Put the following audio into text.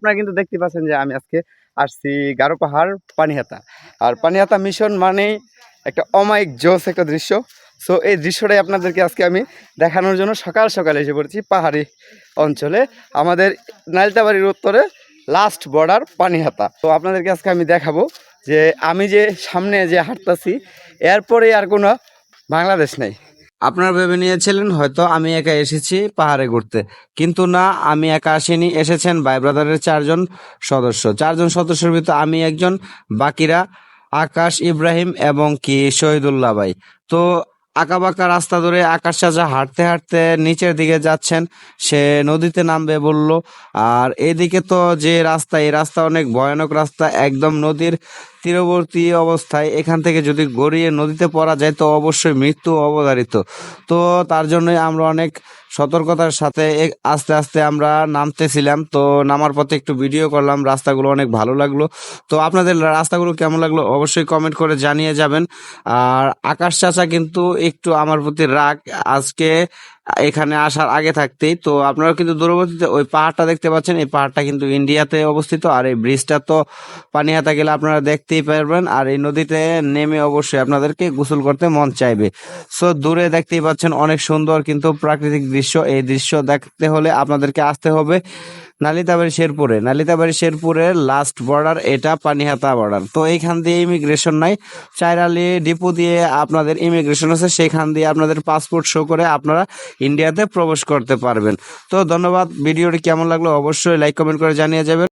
আপনারা কিন্তু দেখতে পাচ্ছেন যে আমি আজকে আসছি গারো পাহাড় পানিহাতা। আর পানিহাতা মিশন মানেই একটা অমায়িক জোস একটা দৃশ্য। সো এই দৃশ্যটাই আপনাদেরকে আজকে আমি দেখানোর জন্য সকাল সকাল এসে পড়েছি পাহাড়ি অঞ্চলে। আমাদের নালিতাবাড়ির উত্তরে লাস্ট বর্ডার পানিহাতা। তো আপনাদেরকে আজকে আমি দেখাবো যে আমি যে সামনে যে হাঁটতাছি, এরপরে আর কোনো বাংলাদেশ নেই। আপনারা ভেবে নিয়েছিলেন, হয়তো আমি একা এসেছি পাহাড়ে ঘুরতে। কিন্তু না, আমি একা আসিনি, এসেছেন ভাই ব্রাদারের চারজন সদস্য। চারজন সদস্যের ভিতরে আমি একজন, বাকিরা আকাশ ইব্রাহিম এবং কি শহীদুল্লাহ ভাই। তো আঁকা বাঁকা রাস্তা ধরে আকাশ সাজা হাঁটতে হাঁটতে নিচের দিকে যাচ্ছেন। সে নদীতে নামবে বলল, আর এদিকে তো যে রাস্তা, এই রাস্তা অনেক ভয়ানক রাস্তা। একদম নদীর তীরবর্তী অবস্থায় এখান থেকে যদি গড়িয়ে নদীতে পড়া যায়, তো অবশ্যই মৃত্যু অবধারিত। তো তার জন্যই আমরা অনেক সতর্কতার সাথে আস্তে আস্তে আমরা নামতেছিলাম, তো নামার পথে একটু ভিডিও করলাম, রাস্তাগুলো অনেক ভালো লাগল। তো আপনাদের রাস্তাগুলো কেমন লাগল অবশ্যই কমেন্ট করে জানিয়ে যাবেন। আর আকাশ চাচা কিন্তু একটু আমার প্রতি রাগ, আজকে এখানে আসার আগে থাকতেই। তো আপনারা কিন্তু দূরবর্তীতে ওই পাহাড়টা দেখতে পাচ্ছেন। এই পাহাড়টা কিন্তু ইন্ডিয়াতে অবস্থিত। আর এই ব্রিজটা তো পানিহাতা গেলে আপনারা দেখতেই পারবেন। আর এই নদীতে নেমে অবশ্যই আপনাদেরকে গোসল করতে মন চাইবে। সো দূরে দেখতেই পাচ্ছেন অনেক সুন্দর কিন্তু প্রাকৃতিক দৃশ্য। এই দৃশ্য দেখতে হলে আপনাদেরকে আসতে হবে। নালিতাবাড়ি শেরপুরে। নালিতাবাড়ি শেরপুরের লাস্ট বর্ডার এটা পানিহাতা বর্ডার তো এইখান দিয়ে ইমিগ্রেশন নাই। চাইরালি ডিপো দিয়ে আপনাদের ইমিগ্রেশন আছে সেখান দিয়ে আপনাদের পাসপোর্ট শো করে আপনারা ইন্ডিয়াতে প্রবেশ করতে পারবেন। তো ধন্যবাদ, ভিডিওটি কেমন লাগল অবশ্যই লাইক কমেন্ট করে জানিয়ে যাবেন।